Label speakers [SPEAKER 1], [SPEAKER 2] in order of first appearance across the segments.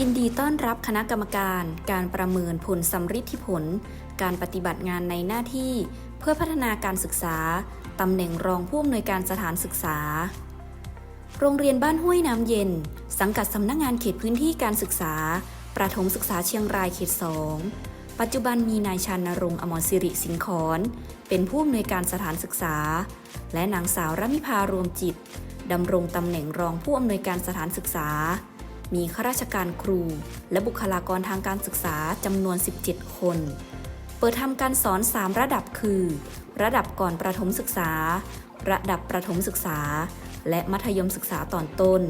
[SPEAKER 1] ยินดีต้อนรับคณะกรรมการ การประเมินผลสำฤทธิผล การปฏิบัติงานในหน้าที่ เพื่อพัฒนาการศึกษา ตำแหน่งรองผู้อำนวยการสถานศึกษา โรงเรียนบ้านห้วยน้ำเย็น สังกัดสำนักงานเขตพื้นที่การศึกษา ประถมศึกษาเชียงรายเขต2ปัจจุบันมีนายชานรงค์อมรสิริสิงขอนเป็นผู้อำนวยการสถานศึกษา และนางสาวรมิพารวมจิตดำรงตำแหน่งรองผู้อำนวยการสถานศึกษา มีข้าราชการครู และบุคลากรทางการศึกษาจำนวน 17 คน เปิดทำการสอน 3 ระดับคือ ระดับก่อนประถมศึกษา ระดับประถมศึกษา และมัธยมศึกษาตอนต้น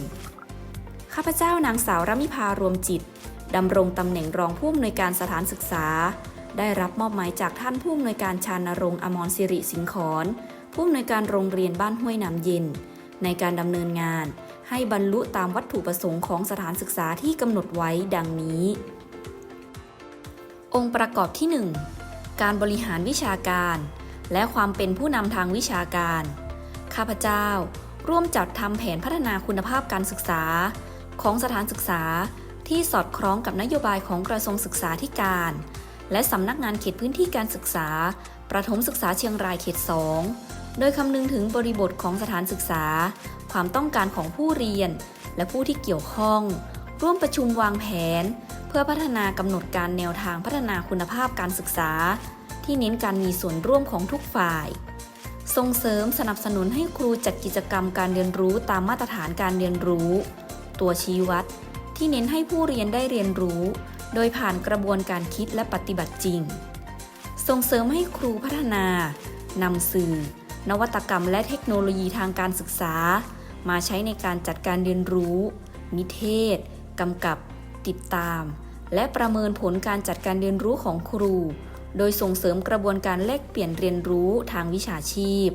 [SPEAKER 1] ข้าพเจ้านางสาวรมิพารวมจิตดำรงตำแหน่งรองผู้อำนวยการสถานศึกษา ได้รับมอบหมายจากท่านผู้อำนวยการชานรงค์อมรสิริสิงขอนผู้อำนวยการโรงเรียนบ้านห้วยน้ำเย็น ในการดำเนินงาน ให้บรรลุตามวัตถุประสงค์ของสถานศึกษาที่กำหนดไว้ดังนี้ องค์ประกอบที่ 1 การบริหารวิชาการ และความเป็นผู้นำทางวิชาการ ข้าพเจ้า ร่วมจัดทำแผนพัฒนาคุณภาพการศึกษา ของสถานศึกษาที่สอดคล้องกับนโยบายของกระทรวงศึกษาธิการ และสำนักงานเขตพื้นที่การศึกษา ประถมศึกษาเชียงรายเขต 2 โดยคำนึงถึงบริบทของสถานศึกษา ความต้องการของผู้เรียน และผู้ที่เกี่ยวข้อง ร่วมประชุมวางแผน เพื่อพัฒนากำหนดการแนวทางพัฒนาคุณภาพการศึกษา ที่เน้นการมีส่วนร่วมของทุกฝ่าย ส่งเสริมสนับสนุนให้ครูจัดกิจกรรมการเรียนรู้ตามมาตรฐานการเรียนรู้ ตัวชี้วัด ที่เน้นให้ผู้เรียนได้เรียนรู้ โดยผ่านกระบวนการคิดและปฏิบัติจริง ส่งเสริมให้ครูพัฒนานำสื่อ นวัตกรรมและเทคโนโลยีทางการศึกษา มาใช้ในการจัดการเรียนรู้ นิเทศ กำกับ ติดตาม และประเมินผลการจัดการเรียนรู้ของครู โดยส่งเสริมกระบวนการแลกเปลี่ยนเรียนรู้ทางวิชาชีพ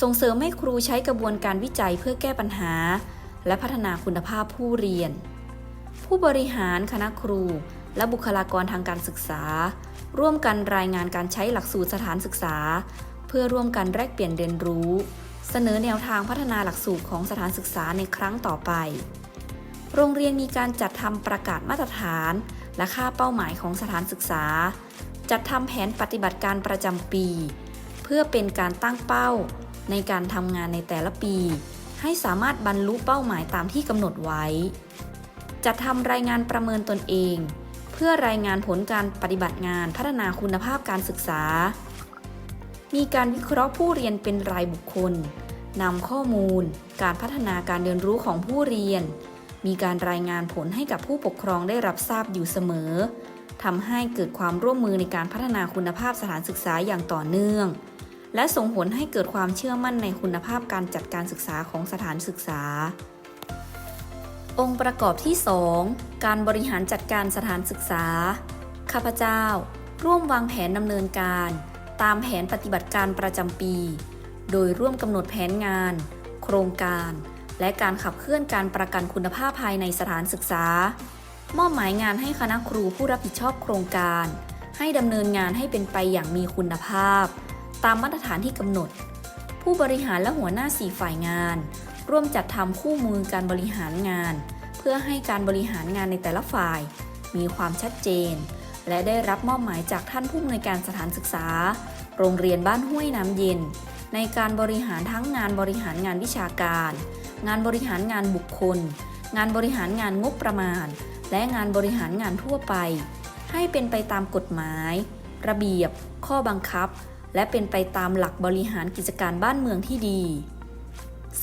[SPEAKER 1] ส่งเสริมให้ครูใช้กระบวนการวิจัยเพื่อแก้ปัญหา และพัฒนาคุณภาพผู้เรียน ผู้บริหารคณะครู และบุคลากรทางการศึกษา ร่วมกันรายงานการใช้หลักสูตรสถานศึกษา พื่อร่วมกันแลกเปลี่ยนเรียนรู้ เสนอแนวทางพัฒนาหลักสูตรของสถานศึกษาในครั้งต่อไป โรงเรียนมีการจัดทำประกาศมาตรฐาน และค่าเป้าหมายของสถานศึกษา จัดทำแผนปฏิบัติการประจำปี เพื่อเป็นการตั้งเป้า ในการทำงานในแต่ละปี ให้สามารถบรรลุเป้าหมายตามที่กำหนดไว้ จัดทำรายงานประเมินตนเอง เพื่อรายงานผลการปฏิบัติงานพัฒนาคุณภาพการศึกษา มีการวิเคราะห์ผู้เรียนเป็นรายบุคคลนำข้อมูล การพัฒนาการเรียนรู้ของผู้เรียน มีการรายงานผลให้กับผู้ปกครองได้รับทราบอยู่เสมอทำให้เกิดความร่วมมือในการพัฒนาคุณภาพสถานศึกษาอย่างต่อเนื่อง และส่งผลให้เกิดความเชื่อมั่นในคุณภาพการจัดการศึกษาของสถานศึกษา องค์ประกอบที่ 2 การบริหารจัดการสถานศึกษา ข้าพเจ้า ร่วมวางแผนดำเนินการ ตามแผนปฏิบัติการประจำปี โดยร่วมกำหนดแผนงาน โครงการ และการขับเคลื่อนการประกันคุณภาพภายในสถานศึกษา มอบหมายงานให้คณะครูผู้รับผิดชอบโครงการ ให้ดำเนินงานให้เป็นไปอย่างมีคุณภาพ ตามมาตรฐานที่กำหนด ผู้บริหารและหัวหน้าสี่ฝ่ายงาน ร่วมจัดทำคู่มือการบริหารงาน เพื่อให้การบริหารงานในแต่ละฝ่าย มีความชัดเจน และได้รับมอบหมายจากท่านผู้อำนวยการสถานศึกษา โรงเรียนบ้านห้วยน้ำเย็น ในการบริหารทั้งงานบริหารงานวิชาการ งานบริหารงานบุคคล งานบริหารงานงบประมาณ และงานบริหารงานทั่วไป ให้เป็นไปตามกฎหมาย ระเบียบ ข้อบังคับ และเป็นไปตามหลักบริหารกิจการบ้านเมืองที่ดี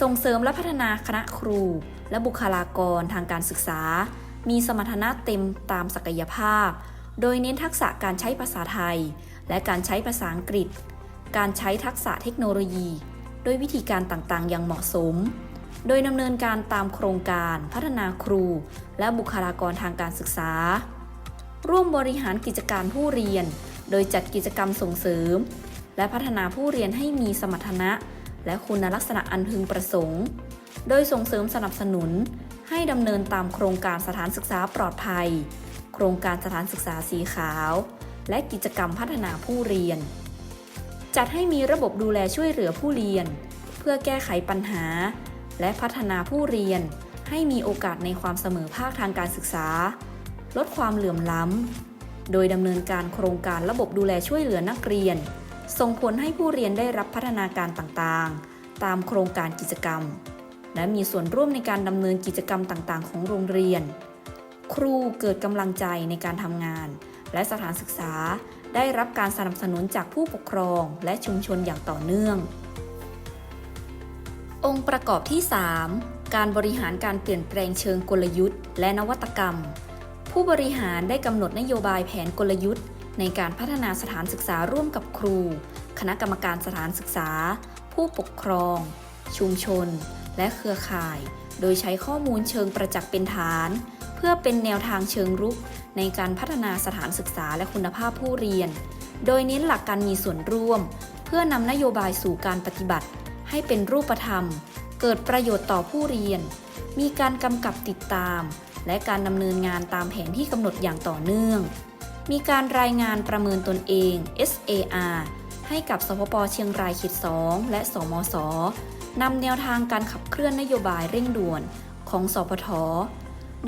[SPEAKER 1] ส่งเสริมและพัฒนาคณะครู และบุคลากรทางการศึกษา มีสมรรถนะเต็มตามศักยภาพ โดยเน้นทักษะการใช้ภาษาไทย และการใช้ภาษาอังกฤษ การใช้ทักษะเทคโนโลยีโดยวิธีการต่างๆ อย่างเหมาะสม โดยดำเนินการตามโครงการพัฒนาครู และบุคลากรทางการศึกษา ร่วมบริหารกิจการผู้เรียน โดยจัดกิจกรรมส่งเสริม และพัฒนาผู้เรียนให้มีสมรรถนะ และคุณลักษณะอันพึงประสงค์ โดยส่งเสริมสนับสนุนให้ดำเนินตามโครงการสถานศึกษาปลอดภัย โครงการสถานศึกษาสีขาว และกิจกรรมพัฒนาผู้เรียน จัดให้มีระบบดูแลช่วยเหลือผู้เรียน เพื่อแก้ไขปัญหา และพัฒนาผู้เรียน ให้มีโอกาสในความเสมอภาคทางการศึกษา ลดความเหลื่อมล้ำ โดยดำเนินการโครงการระบบดูแลช่วยเหลือนักเรียน ส่งผลให้ผู้เรียนได้รับพัฒนาการต่างๆ ตามโครงการกิจกรรม และมีส่วนร่วมในการดำเนินกิจกรรมต่างๆ ของโรงเรียน ครูเกิดกำลังใจในการทำงาน และสถานศึกษาได้รับการสนับสนุนจากผู้ปกครองและชุมชนอย่างต่อเนื่อง องค์ประกอบที่ 3 การบริหารการเปลี่ยนแปลงเชิงกลยุทธ์ และนวัตกรรม ผู้บริหารได้กำหนดนโยบายแผนกลยุทธ์ ในการพัฒนาสถานศึกษาร่วมกับครู คณะกรรมการสถานศึกษา ผู้ปกครอง ชุมชน และเครือข่าย โดยใช้ข้อมูลเชิงประจักษ์เป็นฐาน พื่อเป็นแนวทางเชิงรุก ในการพัฒนาสถานศึกษาและคุณภาพผู้เรียน โดยเน้นหลักการมีส่วนร่วม เพื่อนำนโยบายสู่การปฏิบัติ ให้เป็นรูปธรรม เกิดประโยชน์ต่อผู้เรียน มีการกำกับติดตาม และการดำเนินงานตามแผนที่กำหนดอย่างต่อเนื่อง มีการรายงานประเมินตนเอง SAR ให้กับสพปเชียงรายเขต2และ สมสนำแนวทางการขับเคลื่อนนโยบายเร่งด่วนของสพท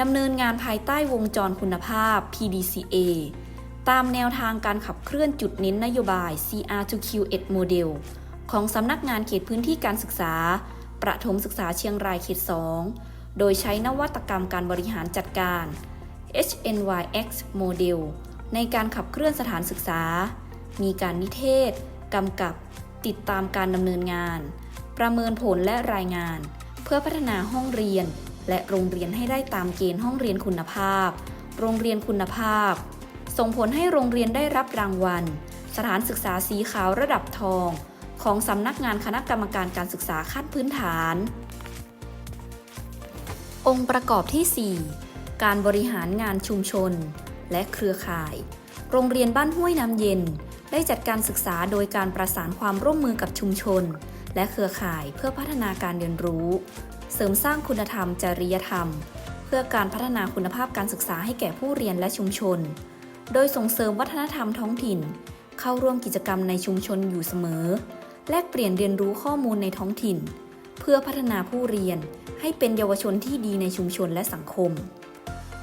[SPEAKER 1] ดำเนินงานภายใต้วงจรคุณภาพ PDCA ตามแนวทางการขับเคลื่อนจุดเน้นนโยบาย CR2Q1 Model ของสำนักงานเขตพื้นที่การศึกษา ประถมศึกษาเชียงรายเขต 2 โดยใช้นวัตกรรมการบริหารจัดการ HNYX Model ในการขับเคลื่อนสถานศึกษา มีการนิเทศ กำกับ ติดตามการดำเนินงาน ประเมินผลและรายงาน เพื่อพัฒนาห้องเรียน และโรงเรียนให้ได้ตามเกณฑ์ห้องเรียนคุณภาพ โรงเรียนคุณภาพ ส่งผลให้โรงเรียนได้รับรางวัล สถานศึกษาสีขาวระดับทอง ของสำนักงานคณะกรรมการการศึกษาขั้นพื้นฐาน องค์ประกอบที่ 4 การบริหารงานชุมชน และเครือข่าย โรงเรียนบ้านห้วยน้ำเย็น ได้จัดการศึกษาโดยการประสานความร่วมมือกับชุมชนและเครือข่ายเพื่อพัฒนาการเรียนรู้ เสริมสร้างคุณธรรม จริยธรรม เพื่อการพัฒนาคุณภาพการศึกษาให้แก่ผู้เรียนและชุมชน โดยส่งเสริมวัฒนธรรมท้องถิ่น เข้าร่วมกิจกรรมในชุมชนอยู่เสมอ แลกเปลี่ยนเรียนรู้ข้อมูลในท้องถิ่น เพื่อพัฒนาผู้เรียนให้เป็นเยาวชนที่ดีในชุมชนและสังคม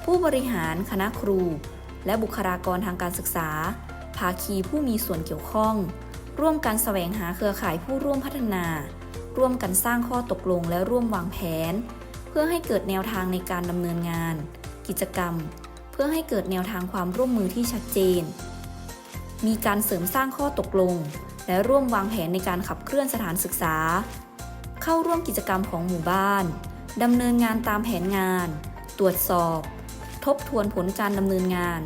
[SPEAKER 1] ผู้บริหารคณะครู และบุคลากรทางการศึกษา ภาคีผู้มีส่วนเกี่ยวข้อง ร่วมกันแสวงหาเครือข่ายผู้ร่วมพัฒนา ร่วมกันสร้างข้อตกลงและร่วมวางแผน เพื่อให้เกิดแนวทางในการดำเนินงาน กิจกรรม เพื่อให้เกิดแนวทางความร่วมมือที่ชัดเจน มีการเสริมสร้างข้อตกลง และร่วมวางแผนในการขับเคลื่อนสถานศึกษา เข้าร่วมกิจกรรมของหมู่บ้านดำเนินงานตามแผนงาน ตรวจสอบ ทบทวนผลการดำเนินงาน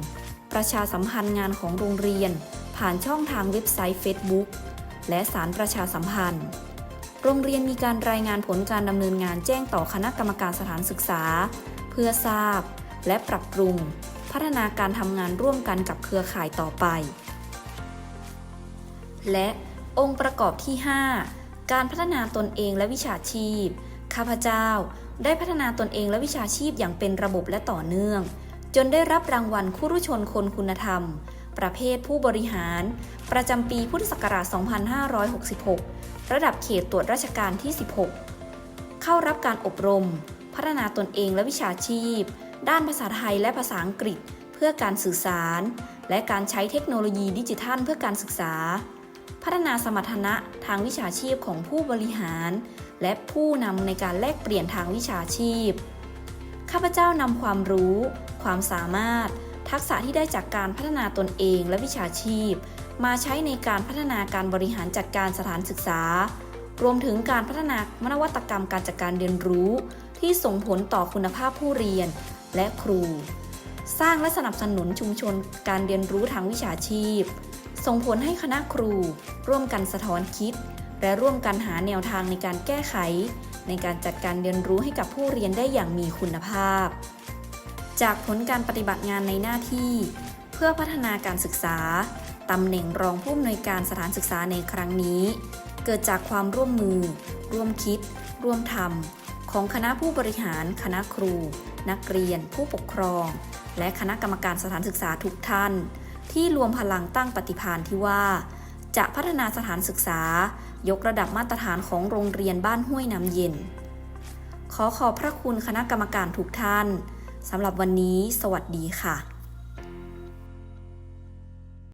[SPEAKER 1] ประชาสัมพันธ์งานของโรงเรียน ผ่านช่องทางเว็บไซต์ Facebook และสารประชาสัมพันธ์ โรงเรียนมีการรายงานผลการดำเนินงานแจ้งต่อคณะกรรมการสถานศึกษา เพื่อทราบ และปรับปรุง พัฒนาการทำงานร่วมกันกับเครือข่ายต่อไป และองค์ประกอบที่ 5 การพัฒนาตนเองและวิชาชีพ ข้าพเจ้า ได้พัฒนาตนเองและวิชาชีพอย่างเป็นระบบและต่อเนื่อง จนได้รับรางวัลคุรุชนคนคุณธรรม ประเภทผู้บริหาร ประจำปีพุทธศักราช 2566 ระดับเขตตรวจราชการที่ 16 เข้ารับการอบรม พัฒนาตนเองและวิชาชีพ ด้านภาษาไทยและภาษาอังกฤษ เพื่อการสื่อสาร และการใช้เทคโนโลยีดิจิทัลเพื่อการศึกษา พัฒนาสมรรถนะทางวิชาชีพของผู้บริหาร และผู้นำในการแลกเปลี่ยนทางวิชาชีพ ข้าพเจ้านำความรู้ ความสามารถ ทักษะที่ได้จากการพัฒนาตนเองและวิชาชีพ มาใช้ในการพัฒนาการบริหารจัดการสถานศึกษา รวมถึงการพัฒนานวัตกรรมการจัดการเรียนรู้ ที่ส่งผลต่อคุณภาพผู้เรียนและครู สร้างและสนับสนุนชุมชนการเรียนรู้ทางวิชาชีพ ส่งผลให้คณะครู ร่วมกันสะท้อนคิด และร่วมกันหาแนวทางในการแก้ไข ในการจัดการเรียนรู้ให้กับผู้เรียนได้อย่างมีคุณภาพ จากผลการปฏิบัติงานในหน้าที่ เพื่อพัฒนาการศึกษา ตำแหน่งรองผู้อำนวยการสถานศึกษาในครั้งนี้ เกิดจากความร่วมมือ ร่วมคิด ร่วมทำของคณะผู้บริหาร คณะครู นักเรียน ผู้ปกครอง และคณะกรรมการสถานศึกษาทุกท่าน ที่รวมพลังตั้งปฏิภาณที่ว่า จะพัฒนาสถานศึกษา ยกระดับมาตรฐานของโรงเรียนบ้านห้วยน้ำเย็น ขอขอบพระคุณคณะกรรมการทุกท่านสำหรับวันนี้ สวัสดีค่ะ